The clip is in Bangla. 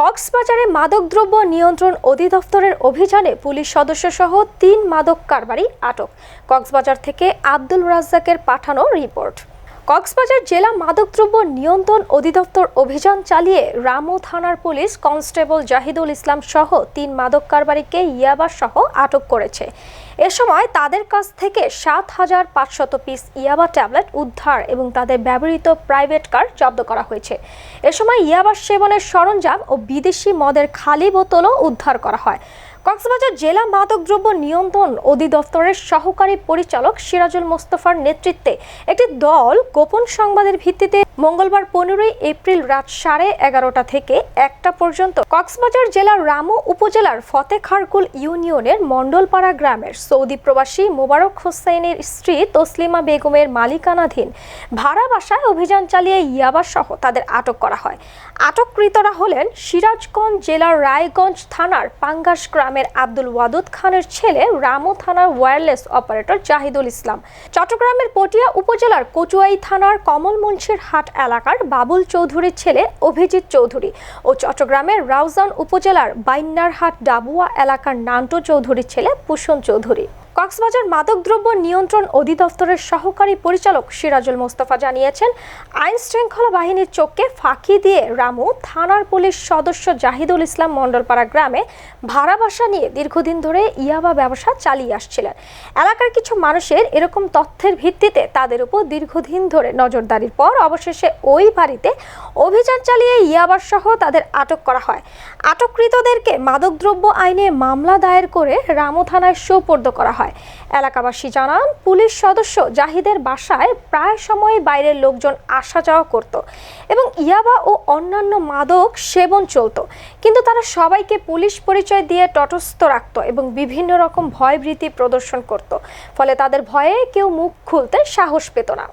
কক্সবাজারে মাদকদ্রব্য নিয়ন্ত্রণ অধিদপ্তরের অভিযানে পুলিশ সদস্য সহ তিন মাদক কারবারি আটক। কক্সবাজার থেকে আব্দুল রাজ্জাকের পাঠানো রিপোর্ট। কক্সবাজার জেলা মাদকদ্রব্য নিয়ন্ত্রণ অধিদপ্তর অভিযান চালিয়ে রামু থানার পুলিশ কনস্টেবল জাহিদুল ইসলাম সহ তিন মাদক কারবারিকে ইয়াবা সহ আটক করেছে। এ সময় তাদের কাছ থেকে সাত হাজার পাঁচশত পিস ইয়াবা ট্যাবলেট উদ্ধার এবং তাদের ব্যবহৃত প্রাইভেট কার জব্দ করা হয়েছে। এ সময় ইয়াবা সেবনের সরঞ্জাম ও বিদেশি মদের খালি বোতলও উদ্ধার করা হয়। কক্সবাজার জেলা মাদকদ্রব্য নিয়ন্ত্রণ অধিদপ্তরের সহকারী পরিচালক সিরাজুল মোস্তফার নেতৃত্বে একটি দল গোপন সংবাদের ভিত্তিতে মঙ্গলবার পনেরোই এপ্রিল রাত সাড়ে এগারোটা থেকে একটা পর্যন্ত কক্সবাজার জেলার রামু উপজেলার ফতেখারকুল ইউনিয়নের মণ্ডলপাড়া গ্রামের সৌদি প্রবাসী মোবারক হোসেনের স্ত্রী তসলিমা বেগমের মালিকানাধীন ভাড়া বাসায় অভিযান চালিয়ে ইয়াবাসহ তাদের আটক করা হয়। আটককৃতরা হলেন সিরাজগঞ্জ জেলার রায়গঞ্জ থানার পাঙ্গাস গ্রামের আব্দুল ওয়াদুদ খানের ছেলে রামু থানার ওয়্যারলেস অপারেটর জাহিদুল ইসলাম। চট্টগ্রামের পটিয়া উপজেলার কচুয়াই থানার কমল মুন্সির হাট এলাকার বাবুল চৌধুরীর ছেলে অভিজিৎ চৌধুরী ও চট্টগ্রামের রাউজান উপজেলার বাইন্নারহাট ডাবুয়া এলাকার নান্টো চৌধুরীর ছেলে পুষণ চৌধুরী। কক্সবাজার মাদকদ্রব্য নিয়ন্ত্রণ অধিদপ্তরের সহকারী পরিচালক সিরাজুল মোস্তফা জানিয়েছেন, আইন শৃঙ্খলা বাহিনীর চোখকে ফাঁকি দিয়ে রামু থানার পুলিশ সদস্য জাহিদুল ইসলাম মণ্ডলপাড়া গ্রামে ভাড়া বাসা নিয়ে দীর্ঘদিন ধরে ইয়াবা ব্যবসা চালিয়ে আসছিলেন। এলাকার কিছু মানুষের এরকম তথ্যের ভিত্তিতে তাদের উপর দীর্ঘদিন ধরে নজরদারির পর অবশেষে ওই বাড়িতে অভিযান চালিয়ে ইয়াবার সহ তাদের আটক করা হয়। আটককৃতদেরকে মাদকদ্রব্য আইনে মামলা দায়ের করে রামু থানায় সোপর্দ করা হয়। এলাকাবাসী জানান, পুলিশ সদস্য জাহিদের বাসায় প্রায় সময় বাইরের লোকজন আসা যাওয়া করত এবং ইয়াবা ও অন্যান্য মাদক সেবন চলত। কিন্তু তারা সবাইকে পুলিশ পরিচয় দিয়ে তটস্থ রাখত এবং বিভিন্ন রকম ভয়ভীতি প্রদর্শন করত। ফলে তাদের ভয়ে কেউ মুখ খুলতে সাহস পেত না।